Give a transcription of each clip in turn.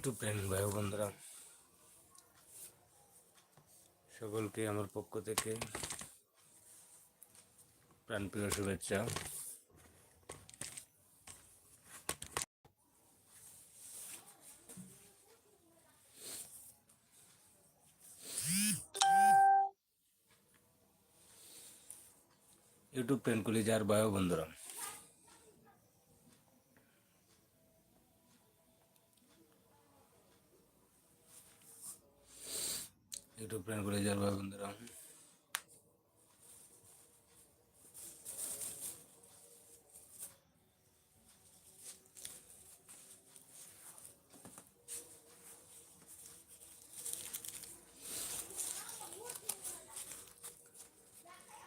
YouTube friend ভাই বন্ধুরা। সকলকে আমার পক্ষ থেকে প্রাণপ্রিয় শুভেচ্ছা। ইউটিউব কলিজার ভাই ও বন্ধুরা। ফ্রেন্ড কলিজার ভাই বন্ধুরা।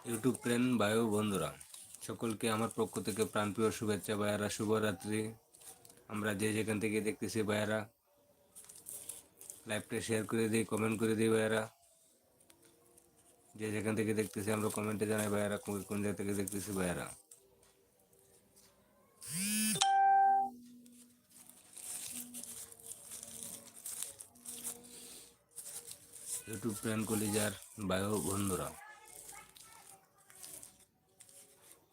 ইউটিউব ফ্রেন্ড বায়ু বন্ধুরা, সকলকে আমার পক্ষ থেকে প্রাণপ্রিয় শুভেচ্ছা, ভাইয়ারা শুভরাত্রি। আমরা যে যেখান থেকে দেখতেছি, ভাইয়ারা লাইভটা শেয়ার করে দিই কমেন্ট করে দিই ভাইয়ারা। যে যেখান থেকে দেখতেছি, আমরা কমেন্টে জানাই ভাইয়ারা, কোন জায়গা থেকে দেখতেছি ভাইয়ারা। ইউটিউব ফ্রেন্ড কলিজার বায়ু বন্ধুরা।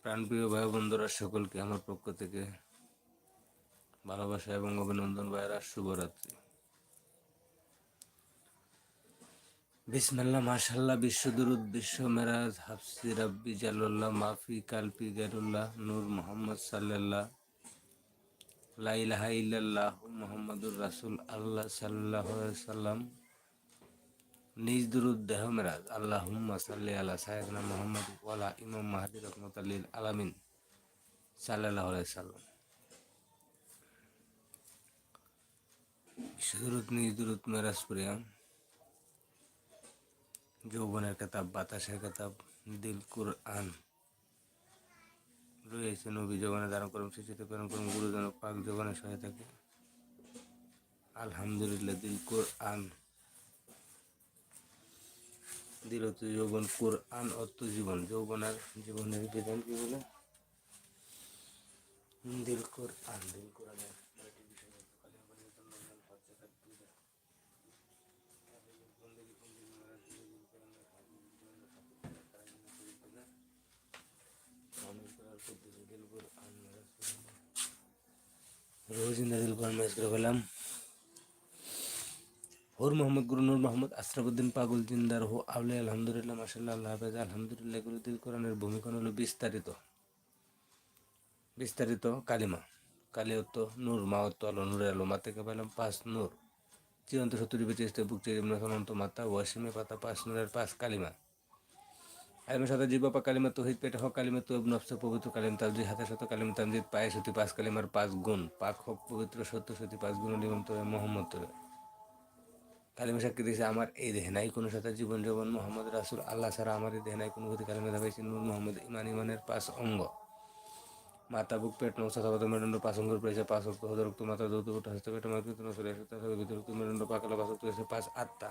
প্রাণপ্রিয় ভাই বন্ধুরা, সকলকে আমার পক্ষ থেকে ভালোবাসা এবং অভিনন্দন ভাইয়েরা, শুভরাত্রি। বিসমিল্লাহ মাশাল্লাহ বিশ্বদুরুদ বিশ্ব মেরাজ, হাফসি রাব্বি জালুল্লাহ মাফি কালপি গেরুল্লাহ নূর মোহাম্মদ সাল্লাল্লাহ লাইলাহা ইল্লাল্লাহ, মোহাম্মদুর রাসুল, আল্লাহ সাল্লাহ সাল্লাম নিজ দুরুদ, দেহ মেরাজ আল্লাহ সাল্লি আলা সাহেদনা মোহাম্মদ ওয়ালা ইমাম মাহাদি রহমত আল্লিল আলামিন সাল্লাহ সাল্লাম বিশ্বদুরুদ নিজ দুরুদ, মেরাজ প্রিয়া যৌবনের কেতাব, বাতাসের কেতাব, দিল, কুরআন রয়েছে। নবী জগনে ধারণ করুন শিশুতে প্রেরণ করুন গুরুজন পাক জগনের সহায়তাকে। আলহামদুলিল্লাহ, দিল, কুরআন দিল তো যৌবন, কোরআন অর্থ জীবন। যৌবনের জীবনের বিধান কি বলে? দিল, কোরআন, দিল কোরআনের কয়টি বিষয় আছে? কালিমা পরিবর্তন, নজরুল, ফাতেহা, দুরূদ। বন্দেগী, বন্দেগী, মারাজ, দিল কোরআনের হাদিস, জীবনের হাদিস, কালিমা পরিবর্তন, আমল করার পদ্ধতি, দিল কোরআন, মারাজ, ইন্দা দিল ম্যাচ করে ফেলাম হুর মোহাম্মদ গুরু নূর মোহাম্মদ আশরাফুদ্দিন পাগল জিন্দার হো আউলে আলহামদুলিল্লাহ মাসাল্লাহ আল্লাহ হাফেজ। আলহামদুলিল্লাহ গুরুদিল কোরআনের ভূমিকা হলো বিস্তারিত। বিস্তারিত কালিমা। কালি অত্ত নূর মা অত্ত আলো, নূরে আলো মা থেকে পেলাম পাঁচ নূর। চিরন্ত সত্তরি বেঁচে বুক চেয়ে মাতা ওয়াসিমে পাতা পাঁচ নূরের পাঁচ কালিমা। আলিমের সাথে জিবাপা কালিমা তহিদ পেটে হক কালিমা তো নফসে পবিত্র কালিম তাবজি হাতের সাথে কালিম তামজিদ পায়ে সতী পাঁচ কালিমার পাঁচ গুণ। পাক হক, পবিত্র, সত্য সতী পাঁচ গুণ লিমন তোরে মোহাম্মদ তোরে। কালিমা সাক্ষী দিয়েছে, আমার এই দেহে নাই কোনো সাথে জীবন জীবন মোহাম্মদ রাসুল। আল্লাহ ছাড়া আমার এই দেহে নাই কোনো গতি কালিমা দেখাইছে নূর মোহাম্মদ ইমান, ইমানের পাঁচ অঙ্গ। মাতা বুক, পেট নৌসা মেরুদণ্ড, পাঁচ অঙ্গর পেয়েছে পাঁচ অক্ট হদরক্ত মাথা দৌত হস্ত, পেট মাতৃত নসরে ভিতরক্ত মেরুদণ্ড পাকালা পাঁচ পাঁচ আত্মা।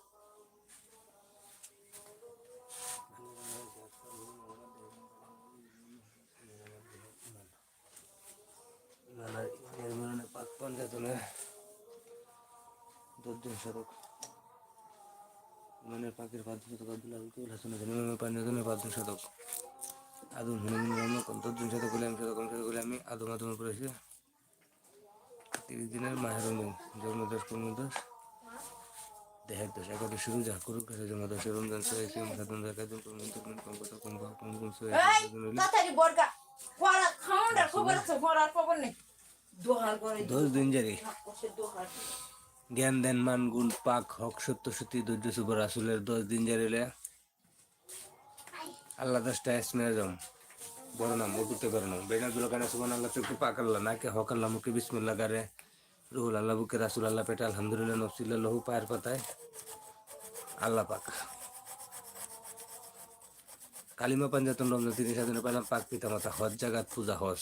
পঞ্চাতনের দশজন শতক ইমানের পাকের পাঁচ শতক আব্দুল আবুল হাসান হাসান ইমামের পঞ্চাতনের পাঁচ শতক আদম হনুমান রাম শতক বলে আমি শতক শতক বলে আমি আদম আদমের করেছি তিরিশ দিনের মাহের রমজান জন্ম দশ পনেরো দশ দেহের দশ একাদশ শুরু যা করুক রমজান দিন কম কম কম কম দশ দিন জারি। জ্ঞান দেন মান গুণ পাক হক সত্য সত্যি ধৈর্য শুভ রাসুলের দশ দিন জারিলে আল্লাহ দশটা এসমে আজম বড় নাম উঠতে পারে না বেনাজুল কানে সুবান আল্লাহ চোখে পাক আল্লাহ নাকে হক আল্লাহ মুখে বিসমিল্লা গারে রুহুল আল্লাহ বুকে রাসুল আল্লাহ পেটে আলহামদুলিল্লাহ নফসিল্লাহ লহু পায়ের পাতায় আল্লাহ পাক। কালিমা পাঞ্জাতন রমজান তিনি সাধনে পেলাম পাক পিতা মাতা হজ জাগাত পূজা হজ।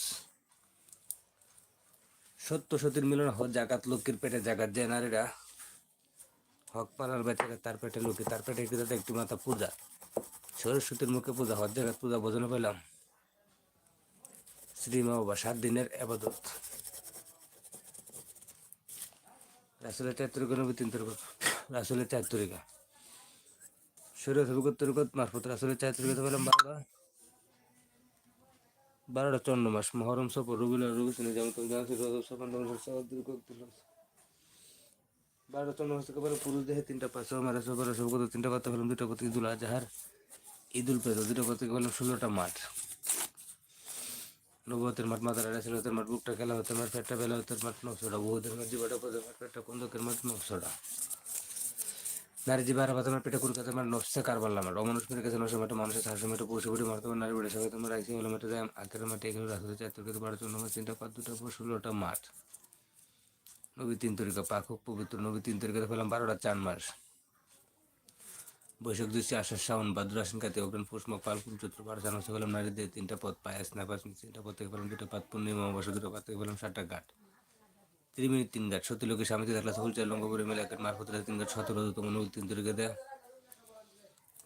সত্য সতীর মিলন হজ জাগাত লোকের পেটে জাগাত যে নারীরা হক পালার বেচারে তার পেটে লোকে, তার পেটে কিন্তু একটি মাতা পূজা। সরস্বতীর মুখে পূজা হজ জাগাত পূজা বোঝানো পেলাম। শ্রীমা বাবা, সাত দিনের আবাদত। রাসুলের চার তরিকা নবী তিন তরিকা, রাসুলের চার তরিকা শরীর তরিকত মারফত রাসুলের চার তরিকা পেলাম বারোটা বারোটা চন্দ্র মাস, মহরম, সফর রবিল রবি শুনে যেমন তুমি জানো রজব সফর বারোটা চন্দ্র মাস থেকে পুরুষ দেহে তিনটা পাঁচ মারা সফর সবগত তিনটা পাতা ফেলাম দুটো পথে ঈদুল আজহার ঈদুল ফেতর দুটা পথে ফেলাম ষোলোটা মাঠ। নবতের মাঠ মাথা মাথার রাসিলতের মাঠ, বুকটা খেলা হতে মাঠ পেটটা বেলা হতে মাঠ নকশোটা বহুদের মাঠ, জীবাটা পদের মাঠ পেটটা কুন্দকের মাঠ নকশোটা নারী জীবা আর মাঠ পেটে কুরকাতে মাঠ নকশা কারবার মাঠ অমানুষ মেরে কাছে নশো মাঠে মানুষের সাহসে মাঠে পশু বুড়ি মারতে পারে নারী বেড়ে সবাই তোমার আইসি হলো যায় আখের মাঠে এখানে রাস্তাতে চার তরিকা বারো চন্দ্র মাস তিনটা পাঁচ দুটা পর ষোলোটা মাঠ। নবী তিন তরিকা পাক হোক, পবিত্র নবী তিন তরিকাতে পেলাম বারোটা চার মাস। বৈশাখ দুই আষাঢ় শ্রাবণ ভাদ্র আশ্বিন কাতে অগ্রণ পুষ মাঘ ফাল্গুন চৈত্র পাড় জানা পেলাম নারীদের তিনটা পথ পায়াস না তিনটা পথ থেকে পেলাম দুটো পাত পূর্ণিমা অমাবস্যা, দুটো পাত থেকে পেলাম সাতটা ঘাট। তিন মিনিট তিন ঘাট। সত্যি লোকের স্বামীতে থাকলে সকল চার লঙ্কাপুরে মেলে একের মারফত তিন ঘাট সতেরো তম নবী তিন তরিকাতে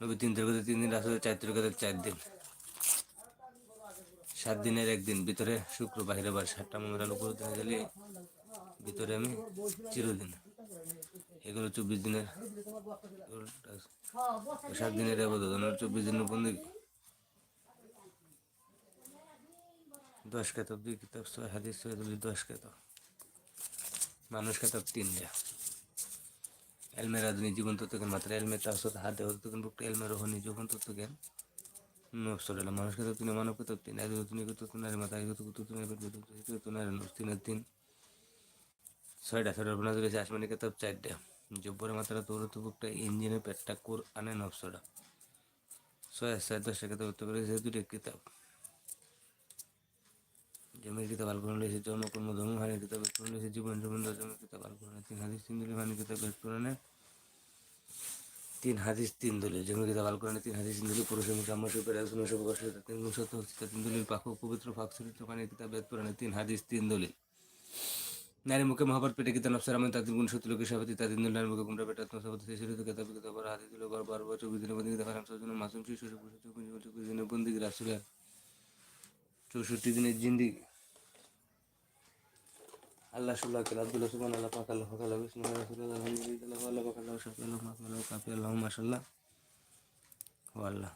নবী তিন তরিকাতে তিন দিন আসলে চার তরিকাতে চার দিন। সাত দিনের একদিন, ভিতরে শুক্র, বাহিরে বার সাতটা উপর দিনে গেলে ভিতরে আমি চিরদিন। এগুলো চব্বিশ দিনের সাত দিনের আবাদত চব্বিশ দিনের বন্দি। দশ কেতাব দুই কিতাব, ছয় হাদিস দশ কেতাব মানুষ কেতাব তিনটা এলমের আধুনি জীবন তত্ত্বজ্ঞান মাত্র, এলমের তাসত হাতে হতজ্ঞান ভুক্ত, এলমের রোহনী জীবন তত্ত্বজ্ঞান নফসর এলাম মানুষ কেতাব তিন মানব কেতাব তিন আদি তুমি কত নারী মাতা আদি কত তুমি কত নারী নফস তিনের তিন। ছয়টা ছয়টা বোনা ধরেছে আসমানি কেতাব চারটা। জব্বরের মাত্রা তৌরত বুকটা ইঞ্জিনের পেটটা কোর আনে নফসটা ছয় ছয় দশটা কেতাব করেছে দুটো কিতাব। জমির কিতাব আল কোরআন লিখেছে জন্মকর্ম ধর্ম হানি কিতাব কোরআন লিখেছে জীবন জীবন জমির কিতাব তিন হাদিস, তিন দলীয় হানি কিতাব কোরআনে তিন হাদিস, তিন দলীয় জমির কিতাব আল কোরআনে তিন হাদিস, তিন দলীয় পুরুষ এবং গ্রাম্য শিল্পের একজন সবকাশ তিন গুণ সত্য হচ্ছে, তিন পাক পবিত্র ফাঁক চরিত্র পানি কিতাব বেদ কোরআনে তিন হাদিস, তিন দলীয় নারী মুখে মহাভারত পেটে গীতা নফসার আমি তাদের গুণ সত্য লোকের সাথে তাদের দিন নারী মুখে গুণটা পেটে আত্মসাপত সেই শরীর কেতাব কিতাব আর হাতে দিল, গড় সজন মাসুম, শিশু চৌষট্টি দিনের জিন্দিগি। আল্লাহ সুল্লাহ আব্দুল্লাহ সুবান আল্লাহ পাক আল্লাহ পাক আল্লাহ বিষ্ণু রাসুল্লাহ আলহামদুলিল্লাহ আল্লাহ পাক আল্লাহ শাফি আল্লাহ মাক আল্লাহ কাফি আল্লাহ মাশাল্লাহ ও আল্লাহ।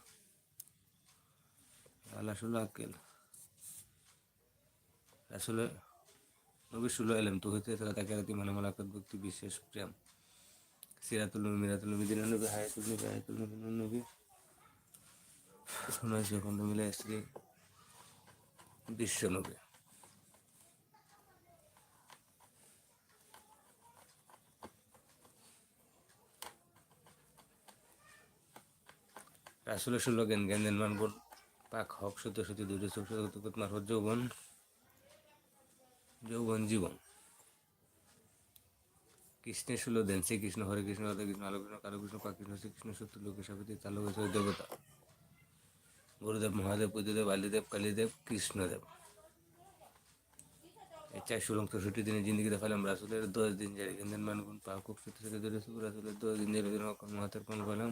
আল্লাহ সুল্লাহ কেল আসলে নবী সুল্লাহ এলেম তো হইতে তারা তাকে রাতি মানে মালাকাত, ভক্তি, বিশেষ প্রেম। সিরাতুল নবী মিরাতুল নবী দিন নবী হায়াতুল নবী হায়াতুল নবী নবী শোনা যখন মিলে স্ত্রী বিশ্ব নবী। আসলে ষোলো জ্ঞান জ্ঞান জ্ঞান মানবর পাক হক সত্য সত্যি দুটো চোখ সত্য মারফত যৌবন যৌবন জীবন। কৃষ্ণের ষোলো দেন শ্রীকৃষ্ণ, হরে কৃষ্ণ, রাধা কৃষ্ণ, আলো কৃষ্ণ কালো কৃষ্ণ কৃষ্ণ, শ্রীকৃষ্ণ, সত্য লোকের সাবিত্রী তালক দেবতা। গুরুদেব, মহাদেব বুদ্ধদেব আলিদেব কালীদেব, কৃষ্ণদেব। এই চার ষোলো চৌষট্টি দিনের জিন্দগি দেখালাম রাসুলের দশ দিন জারি। কেন্দ্রের মানগুন পাক সত্য সত্যি ধরে রাসুলের দশ দিন জারি মহাতের কোন বললাম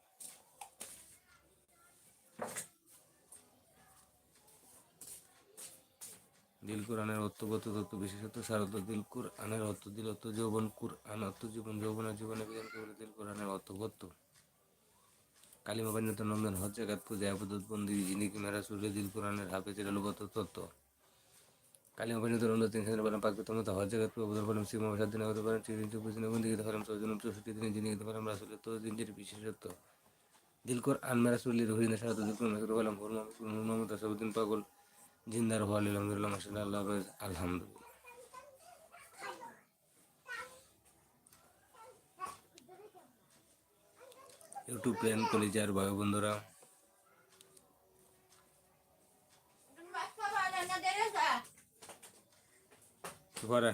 দিল কোরআনের অর্থগত তত্ত্ব বিশেষত সারদ দিল কোরআনের অর্থ দিল অর্থ যৌবন কোরআন অর্থ জীবন যৌবনের জীবনে বিধানকে বলে দিল কোরআনের অর্থগত কালিমা বান্যত নন্দন হজ জাগাত পূজা আবদত বন্দি জিনিকি মেরা সুরে দিল কোরআনের হাফে চিরালুগত তত্ত্ব কালিমা বান্যত নন্দন তিন সাথে বলেন পাক তোমার হজ জাগাত পূজা বদল বলেন সীমা সাত দিন চব্বিশ দিনে বন্দি চৌজন চৌষট্টি জিনিয়ে গীতে পারেন রাসুলের তো বিশেষত্ব দিল কোরআন মেরা সুরলি রহিনা সারাত দিল কোরআন বললাম মোহাম্মদ আসাউদ্দিন পাগল জিন্দার হওয়া আলহামদুলিল্লাহ মাসাল্লাহ আল্লাহ হাফেজ আলহামদুলিল্লাহ। ইউটিউব প্রেম কলিজার ভাই বন্ধুরা। কি করে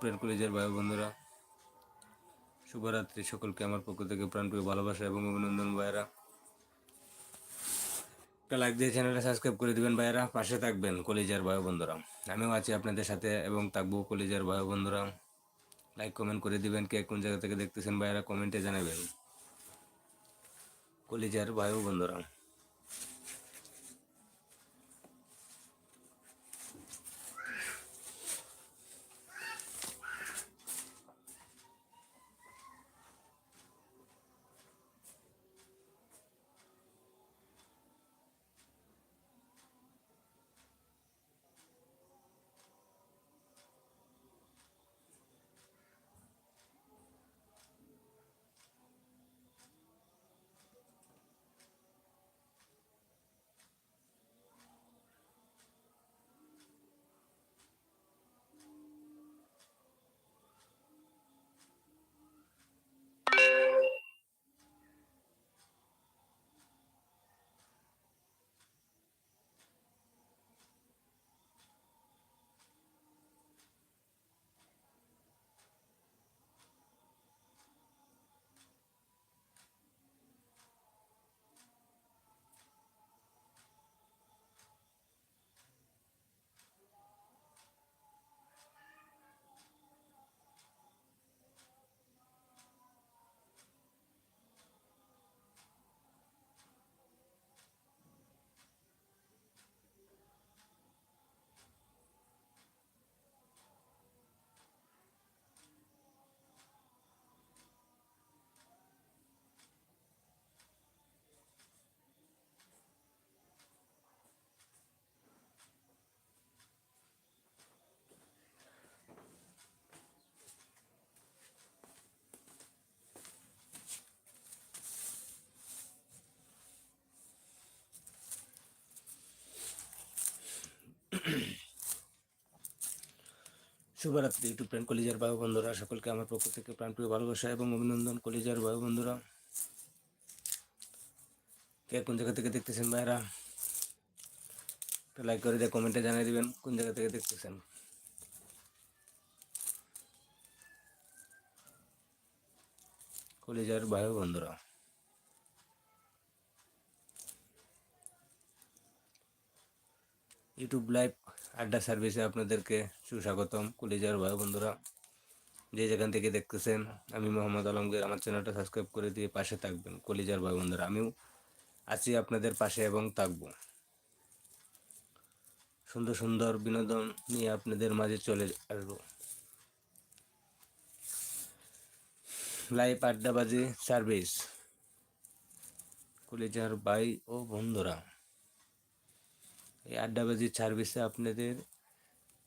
প্রেম কলেজের ভাই বন্ধুরা। শুভরাত্রি সকলকে আমার পক্ষ থেকে প্রাণপ্রিয় ভালোবাসা এবং অভিনন্দন ভাইয়েরা। একটা লাইক দিয়ে চ্যানেলটা সাবস্ক্রাইব করে দিবেন ভাইয়েরা। পাশে থাকবেন কলেজের ভাই বন্ধুরা। আমিও আছি আপনাদের সাথে এবং থাকব কলেজের ভাই বন্ধুরা। লাইক কমেন্ট করে দিবেন কে কোন জায়গা থেকে দেখতেছেন ভাইয়েরা। কমেন্টে জানাবেন। কলেজের ভাই বন্ধুরা। শুভরাত্রি ইউটিউব প্রেম কলিজার ভাই বন্ধুরা সকলকে আমার পক্ষ থেকে প্রাণপ্রিয় ভালোবাসা এবং অভিনন্দন কলিজার ভাই বন্ধুরা কে কোন জায়গা থেকে দেখতেছেন ভাইরা লাইক করে দিয়ে কমেন্টে জানিয়ে দিবেন, কোন জায়গা থেকে দেখতেছেন? কলিজার ভাই বন্ধুরা ইউটিউব লাইভ আড্ডা সার্ভিসে আপনাদেরকে সুস্বাগতম। কলিজার ভাই বন্ধুরা, যে যেখান থেকে দেখতেছেন, আমি মোহাম্মদ আলমগীর। আমার চ্যানেলটা সাবস্ক্রাইব করে দিয়ে পাশে থাকবেন, কলিজার ভাই বন্ধুরা। আমিও আছি আপনাদের পাশে এবং থাকব। সুন্দর সুন্দর বিনোদন নিয়ে আপনাদের মাঝে চলে আসব। লাইভ আড্ডাবাজি সার্ভিস কলিজার ভাই ও বন্ধুরা। এই আড্ডাবাজির সার্ভিসে আপনাদের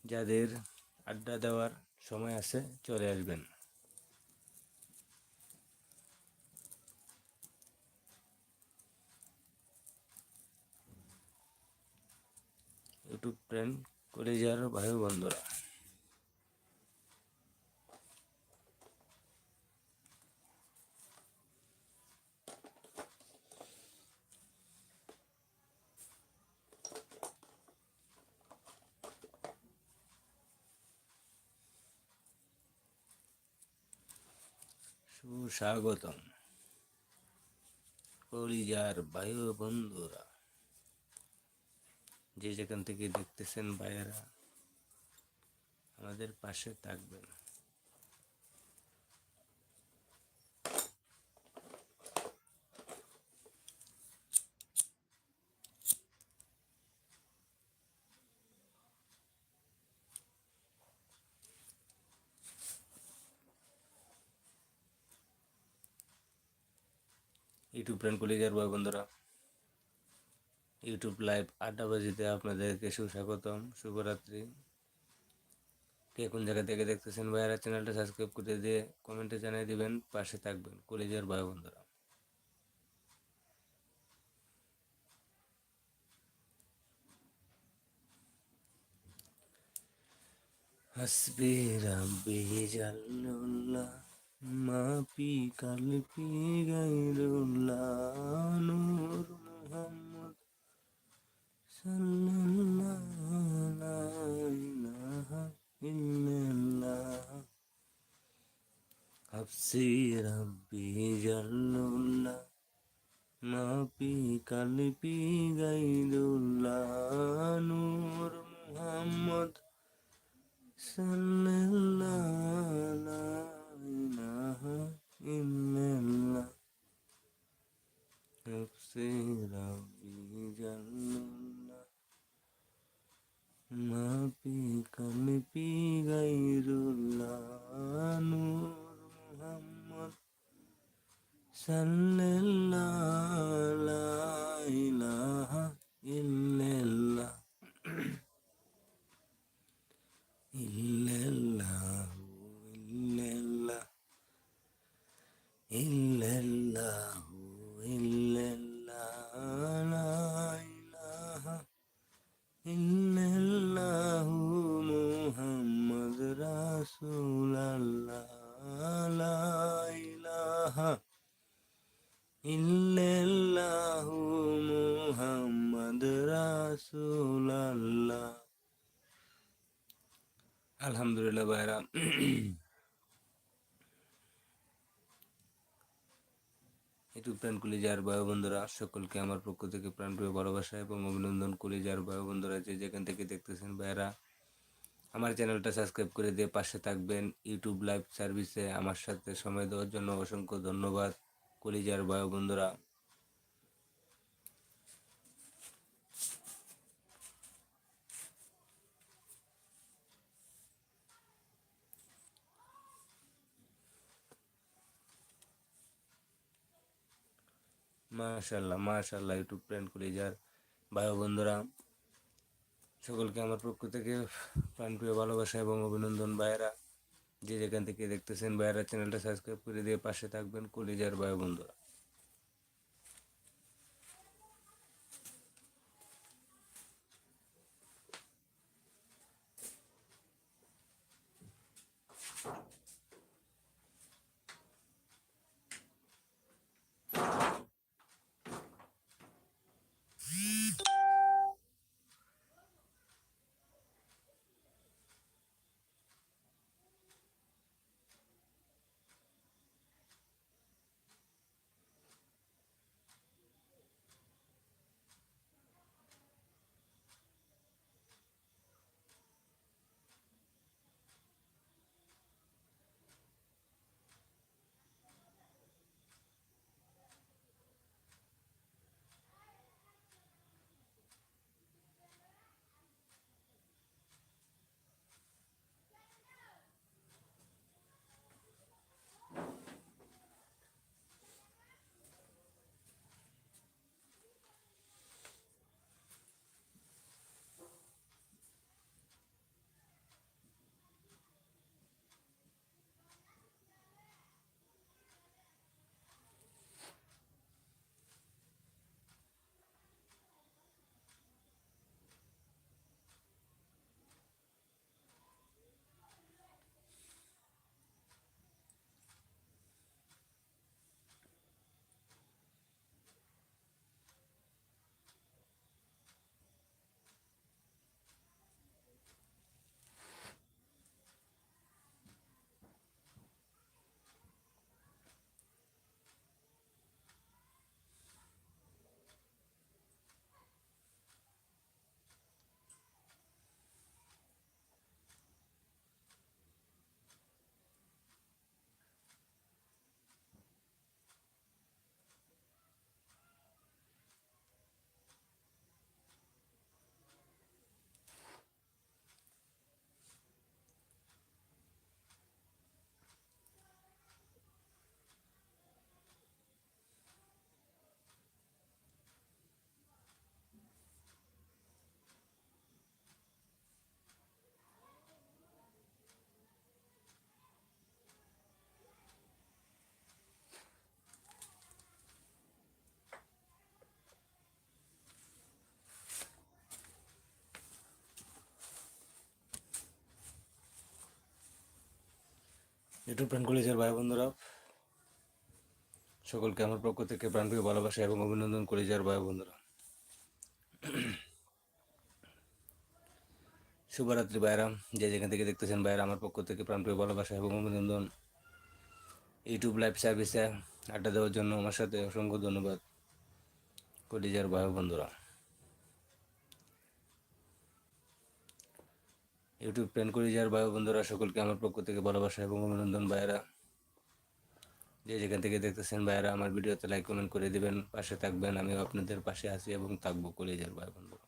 যাদের আড্ডা দেওয়ার সময় আছে চলে আসবেন। ইউটিউব ফ্রেন্ড কলেজার ভাই বন্ধুরা। সুস্বাগতম কলিজার বায়ু বন্ধুরা যে যেখান থেকে দেখতেছেন ভাইয়েরা আমাদের পাশে থাকবেন। ইউটিউব ফ্রেন্ড কলিজার ভাই বন্ধুরা। ইউটিউব লাইভ আড্ডাবাজিতে আপনাদেরকে সুস্বাগতম, শুভরাত্রি। কে কোন জায়গা থেকে দেখতেছেন ভাইয়ারা চ্যানেলটা সাবস্ক্রাইব করে দিয়ে কমেন্টে জানিয়ে দিবেন, পাশে থাকবেন। কলেজের ভাই বন্ধুরা। হাসবি রাব্বি জাল্লুল্লাহ। মা পি কালপি গাইরুল্লাহ নূর মুহাম্মদ হাফসি রাব্বি জাল্লুল্লাহ মা কালপি গাইরুল্লাহ মুহাম্মদ সাল্লাল্লাহু ইল্লাল্লাহ নফসি রাব্বি জাল্লাল্লাহ মা পি কলপি গাইরুল্লাহ নূর মুহাম্মদ সাল্লাল্লাহু ইল্লাল্লাহু মুহাম্মদ রাসূলুল্লাহ। আলহামদুলিল্লাহ ভাইরা। ইউটিউব প্রাণ কলিজার ভাই বন্ধুরা, সকলকে আমার পক্ষ থেকে প্রাণপ্রিয় ভালোবাসা এবং অভিনন্দন কলিজার ভাই বন্ধুরা যে যেখান থেকে দেখতেছেন ভাইরা। আমার চ্যানেলটা সাবস্ক্রাইব করে দিয়ে পাশে থাকবেন। ইউটিউব লাইভ সার্ভিসে আমার সাথে সময় দেওয়ার জন্য অসংখ্য ধন্যবাদ। কলিজার ভাই বন্ধুরা। মাশাল্লাহ মাশাল্লাহ ইউটিউব ফ্রেন্ড কলিজার বায়ু বন্ধুরা। সকলকে আমার পক্ষ থেকে প্রাণপ্রিয় ভালোবাসা এবং অভিনন্দন। ভাইয়েরা, যে যেখান থেকে দেখতেছেন, ভাইয়েরা, চ্যানেলটা সাবস্ক্রাইব করে দিয়ে পাশে থাকবেন কলিজার ভাই বন্ধুরা। ইউটিউব প্রাণ কলেজের ভাই বন্ধুরা। সকলকে আমার পক্ষ থেকে প্রাণপ্রিয় ভালোবাসা এবং অভিনন্দন কলেজের ভাই বন্ধুরা। শুভরাত্রি ভাইরাম যে যেখান থেকে দেখতেছেন ভাইরা, আমার পক্ষ থেকে প্রাণপ্রিয় ভালোবাসা এবং অভিনন্দন। ইউটিউব লাইভ সার্ভিসে আড্ডা দেওয়ার জন্য আমার সাথে অসংখ্য ধন্যবাদ কলিজার ভাই বন্ধুরা। ইউটিউব প্ল্যান করে, যার ভাই বন্ধুরা সকলকে আমার পক্ষ থেকে ভালোবাসা এবং অভিনন্দন, ভাইয়েরা। যে যেখান থেকে দেখতেছেন, ভাইয়েরা, আমার ভিডিওতে লাইক কমেন্ট করে দেবেন, পাশে থাকবেন। আমিও আপনাদের পাশে আছি এবং থাকব, কলিজার ভাই বন্ধুরা